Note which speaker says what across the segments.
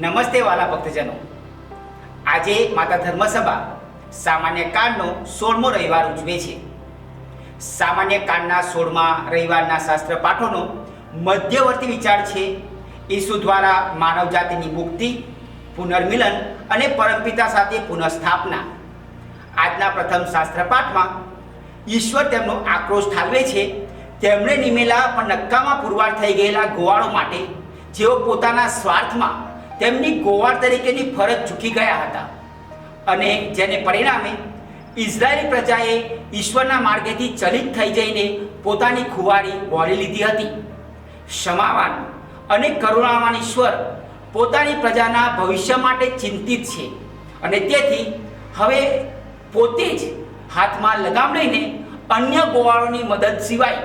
Speaker 1: નમસ્તે વાલા ભક્તજનો. આજે માતા ધર્મસભા સામાન્ય કાળનો સોળમો રવિવાર ઉજવે છે. સામાન્ય કાળના સોળમા રવિવારના શાસ્ત્ર પાઠોનો મધ્યવર્તી વિચાર છે. ઈસુ દ્વારા માનવ જાતિની મુક્તિ, પુનર્મિલન અને પરમપિતા સાથે પુનઃસ્થાપના. આજના પ્રથમ શાસ્ત્ર પાઠમાં ઈશ્વર તેમનો આક્રોશ ઠાલવે છે. તેમણે નિમેલા પણ નક્કામાં પુરવાર થઈ ગયેલા ગોવાળો માટે જેઓ પોતાના સ્વાર્થમાં તેમની ગોવાળ તરીકેની ફરજ ચૂકી ગયા હતા. અને જેને પરિણામે ઇઝરાયેલી પ્રજાએ ઈશ્વરના માર્ગેથી ચલિત થઈ જઈને પોતાની ખુવારી વોળી લીધી હતી. ક્ષમાવાન અને કરુણાવાન ઈશ્વર પોતાની પ્રજાના ભવિષ્ય માટે ચિંતિત છે અને તેથી હવે પોતે જ હાથમાં લગામ લઈને અન્ય ગોવાળોની મદદ સિવાય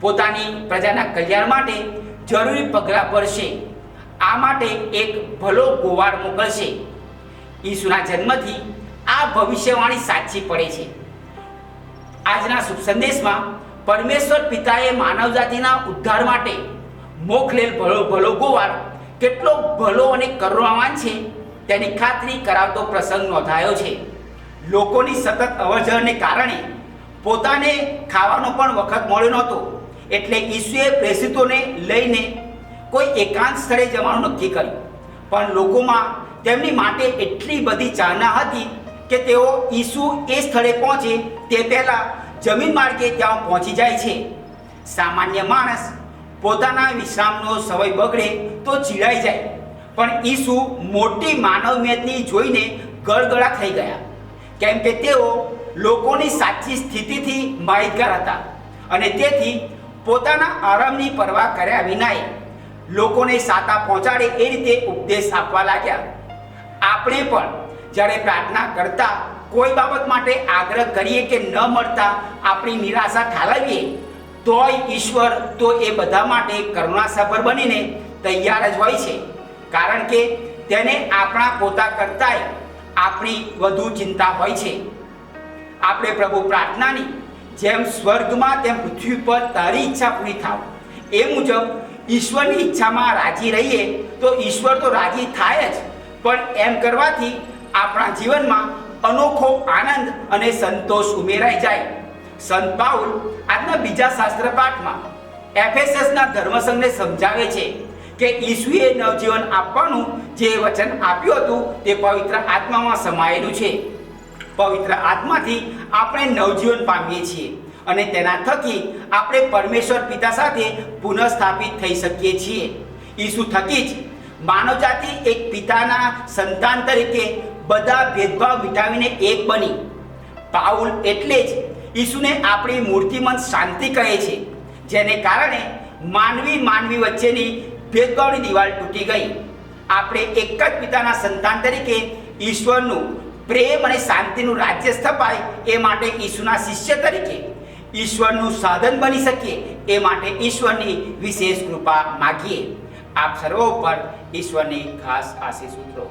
Speaker 1: પોતાની પ્રજાના કલ્યાણ માટે જરૂરી પગલાં ભરશે. આ માટે એક ભલો ગોવાળ મોકલશે. ઈસુના જન્મથી આ ભવિષ્યવાણી સાચી પડે છે. આજના શુભ સંદેશમાં પરમેશ્વર પિતાએ માનવજાતિના ઉદ્ધાર માટે મોકલેલ ભલો ભલો ગોવાળ કેટલો ભલો અને કરુણાવાન છે તેની ખાતરી કરાવતો પ્રસંગ નોંધાયો છે. લોકોની સતત અવરજવરને કારણે પોતાને ખાવાનો પણ વખત મળ્યો નહોતો. એટલે ઈસુએ પ્રેષિતોને લઈને કોઈ એકાંત સ્થળે જવાનું નક્કી કર્યું. પણ લોકોમાં તેમની માટે એટલી બધી ચાહના હતી કે તેઓ ઈસુ એ સ્થળે પહોંચે તે પહેલાં જમીન માર્ગે ત્યાં પહોંચી જાય છે. સામાન્ય માણસ પોતાના વિશ્રામનો સમય બગડે તો ચીડાઈ જાય. પણ ઈસુ મોટી માનવ મેદની જોઈને ગળગળા થઈ ગયા. કેમ કે તેઓ લોકોની સાચી સ્થિતિથી માહિતગાર હતા અને તેથી પોતાના આરામની પરવા કર્યા વિનાય લોકોને સાતા પહોંચાડે એ રીતે ઉપદેશ આપવા લાગ્યા. આપણે પણ જ્યારે પ્રાર્થના કરતા કોઈ બાબત માટે આગ્રહ કરીએ કે ન મળતા આપણી નિરાશા ઠાલવીએ, તોય ઈશ્વર તો એ બધા માટે કરુણાસભર બનીને તૈયાર જ હોય છે. કારણ કે તેને આપણા પોતા કરતાંય આપણી વધુ ચિંતા હોય છે. આપણે પ્રભુ પ્રાર્થનાની જેમ સ્વર્ગમાં તેમ પૃથ્વી પર તારી ઈચ્છા પૂરી થાવ. એ મુજબ ઈશ્વરની ઈચ્છામાં રાજી રહીએ તો ઈશ્વર તો રાજી થાય જ. પણ એમ કરવાથી આપણા જીવનમાં અનોખો આનંદ અને સંતોષ ઉમેરાઈ જાય. સંત પાઉલ આજના બીજા શાસ્ત્ર પાઠમાં એફએસએસના ધર્મસંઘને સમજાવે છે કે ઈસુએ નવજીવન આપવાનું જે વચન આપ્યું હતું તે પવિત્ર આત્મામાં સમાયેલું છે. પવિત્ર આત્માથી આપણે નવજીવન પામીએ છીએ. અને તેના થકી આપણે પરમેશ્વર પિતા સાથે પુનઃસ્થાપિત થઈ શકીએ છીએ. ઈસુ થકી જ માનવજાતિ એક પિતાના સંતાન તરીકે બધા ભેદભાવ મિટાવીને એક બની. પાઉલ એટલે જ ઈસુને આપણી મૂર્તિમંત શાંતિ કહે છે, જેને કારણે માનવી માનવી વચ્ચેની ભેદભાવની દિવાલ તૂટી ગઈ. આપણે એક જ પિતાના સંતાન તરીકે ઈશ્વરનું પ્રેમ અને શાંતિનું રાજ્ય સ્થપાય એ માટે ઈસુના શિષ્ય તરીકે ઈશ્વરનું સાધન બની શકીએ એ માટે ઈશ્વરની વિશેષ કૃપા માગીએ. આપ સર્વો ઉપર ઈશ્વરની ખાસ આશીષ ઉતરો.